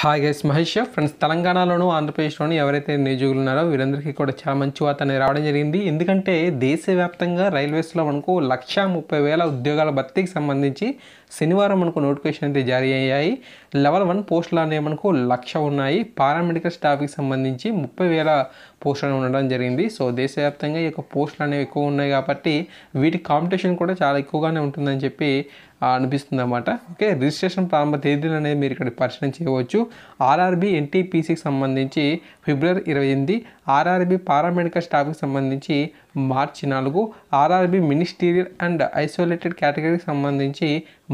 Hi guys Mahesh friends తెలంగాణలోను ఆంధ్రప్రదేశ్లోను ఎవరైతే నియోజకులు ఉన్నారో వీరందరికీ కూడా చాలా మంచి వార్త అనేది రావడం జరిగింది. ఎందుకంటే దేశవ్యాప్తంగా రైల్వేస్లో మనకు లక్ష ముప్పై వేల ఉద్యోగాల భర్తీకి సంబంధించి శనివారం మనకు నోటిఫికేషన్ అయితే జారీ అయ్యాయి. లెవెల్ వన్ పోస్టులు అనేవి మనకు లక్ష ఉన్నాయి. పారామెడికల్ స్టాఫ్కి సంబంధించి ముప్పై వేల పోస్టులు ఉండడం జరిగింది. సో దేశవ్యాప్తంగా ఈ యొక్క పోస్టులు అనేవి ఎక్కువ ఉన్నాయి కాబట్టి వీటి కాంపిటీషన్ కూడా చాలా ఎక్కువగానే ఉంటుందని చెప్పి అనిపిస్తుంది అన్నమాట ఓకే రిజిస్ట్రేషన్ ప్రారంభ తేదీలు అనేది మీరు ఇక్కడ పరిశీలన చేయవచ్చు. ఆర్ఆర్బి ఎన్టీపీసీకి సంబంధించి ఫిబ్రవరి ఇరవై ఎనిమిది ఆర్ఆర్బి పారామెడికల్ స్టాఫ్కి సంబంధించి మార్చి నాలుగు ఆర్ఆర్బి మినిస్టీరియల్ అండ్ ఐసోలేటెడ్ కేటగిరీకి సంబంధించి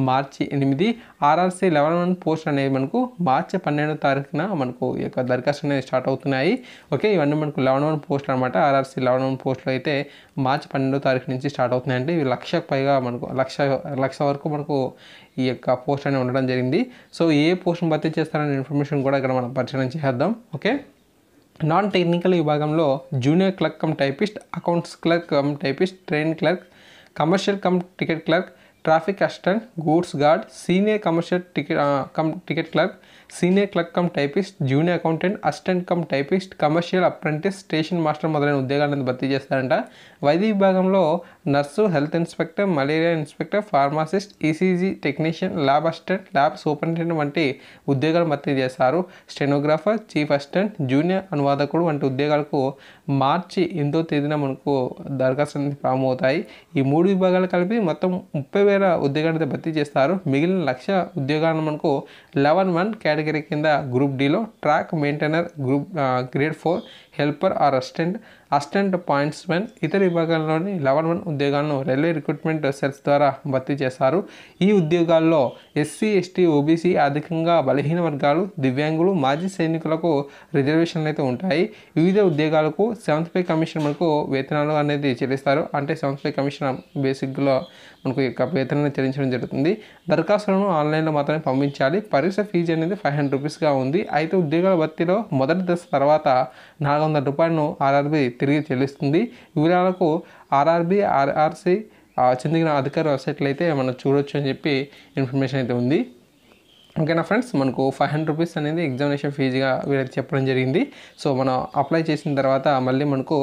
మార్చి ఎనిమిది. ఆర్ఆర్సీ లెవెన్ వన్ పోస్ట్ అనేవి మనకు మార్చి పన్నెండో తారీఖున మనకు ఈ యొక్క దరఖాస్తు అనేది స్టార్ట్ అవుతున్నాయి. ఓకే ఇవన్నీ మనకు లెవెన్ వన్ పోస్ట్ అనమాట ఆర్ఆర్సీ లెవెన్ వన్ పోస్టులు అయితే మార్చి పన్నెండో తారీఖు నుంచి స్టార్ట్ అవుతున్నాయి. అంటే ఇవి లక్షకు పైగా మనకు లక్ష లక్ష వరకు మనకు ఈ యొక్క పోస్ట్ అనేది ఉండడం జరిగింది. సో ఏ పోస్ట్ని భర్తీ చేస్తారనే ఇన్ఫర్మేషన్ కూడా ఇక్కడ మనం పరిచయం చేద్దాం ఓకే నాన్ టెక్నికల్ విభాగంలో junior clerk cum typist accounts clerk cum typist train clerk commercial cum ticket clerk traffic assistant goods guard senior commercial ticket cum ticket clerk senior clerk cum typist junior accountant assistant cum typist commercial apprentice station master మొదలైన ఉద్యోగాలను భర్తీ చేస్తారంట. వైద్య విభాగంలో nurse health inspector malaria inspector pharmacist ECG technician lab assistant lab superintendent వంటి ఉద్యోగాలు భర్తీ చేస్తారు స్టెనోగ్రాఫర్ చీఫ్ అసిస్టెంట్ జూనియర్ అనువాదకుడు వంటి ఉద్యోగాలకు మార్చి ఎనిమిదో తేదీన మనకు దరఖాస్తు ప్రారంభమవుతాయి. ఈ మూడు విభాగాలు కలిపి మొత్తం ముప్పై వేల ఉద్యోగాలు భర్తీ చేస్తారు. మిగిలిన లక్ష ఉద్యోగాలను మనకు లెవెన్ వన్ కేటగిరీ కింద group డిలో track maintainer group grade four helper or assistant. Assistant points men ఇతర విభాగాల్లోని లెవెన్ వన్ ఉద్యోగాలను రైల్వే రిక్రూట్మెంట్ సెల్స్ ద్వారా భర్తీ చేస్తారు. ఈ ఉద్యోగాల్లో ఎస్సీ ఎస్టీ ఓబీసీ ఆర్థికంగా బలహీన వర్గాలు దివ్యాంగులు మాజీ సైనికులకు రిజర్వేషన్లు అయితే ఉంటాయి. వివిధ ఉద్యోగాలకు సెవెంత్ పే కమిషన్ మనకు వేతనాలు అనేది చెల్లిస్తారు. అంటే సెవెంత్ పే కమిషన్ బేసిక్లో మనకు ఈ వేతనాన్ని చెల్లించడం జరుగుతుంది. దరఖాస్తులను ఆన్లైన్లో మాత్రమే పంపించాలి. పరీక్ష ఫీజు అనేది ఫైవ్ హండ్రెడ్ రూపీస్గా ఉంది. అయితే ఉద్యోగాల భర్తీలో మొదటి దశ తర్వాత నాలుగు వందల రూపాయలను ఆర్ఆర్బి తిరిగి చెల్లిస్తుంది. వివరాలకు ఆర్ఆర్బి ఆర్ఆర్సి చెందిన అధికార వెబ్సైట్లు అయితే మనం చూడొచ్చు అని చెప్పి ఇన్ఫర్మేషన్ అయితే ఉంది. ఓకేనా ఫ్రెండ్స్? మనకు ఫైవ్ హండ్రెడ్ రూపీస్ అనేది ఎగ్జామినేషన్ ఫీజుగా వీళ్ళకి చెప్పడం జరిగింది. సో మనం అప్లై చేసిన తర్వాత మళ్ళీ మనకు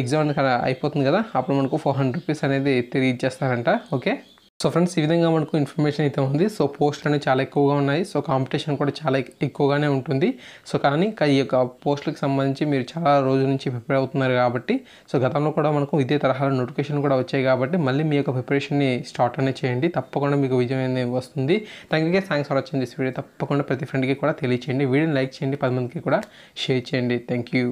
ఎగ్జామ్ అయిపోతుంది కదా. అప్పుడు మనకు ఫోర్ హండ్రెడ్ రూపీస్ అనేది తిరిగి ఇచ్చేస్తారంట. ఓకే? సో ఫ్రెండ్స్ ఈ విధంగా మనకు ఇన్ఫర్మేషన్ అయితే ఉంది. సో పోస్టులు అనేవి చాలా ఎక్కువగా ఉన్నాయి. సో కాంపిటీషన్ కూడా చాలా ఎక్కువగానే ఉంటుంది. సో కానీ ఈ యొక్క పోస్టులకు సంబంధించి మీరు చాలా రోజుల నుంచి ప్రిపేర్ అవుతున్నారు కాబట్టి సో గతంలో కూడా మనకు ఇదే తరహాలో నోటిఫికేషన్ కూడా వచ్చాయి కాబట్టి మళ్ళీ మీ యొక్క ప్రిపరేషన్ని స్టార్ట్ అనేది చేయండి. తప్పకుండా మీకు విజయం అనేది వస్తుంది. Thank you thanks for watching this video తప్పకుండా ప్రతి ఫ్రెండ్కి కూడా తెలియచేయండి. వీడియోని లైక్ చేయండి. పది మందికి కూడా షేర్ చేయండి. Thank you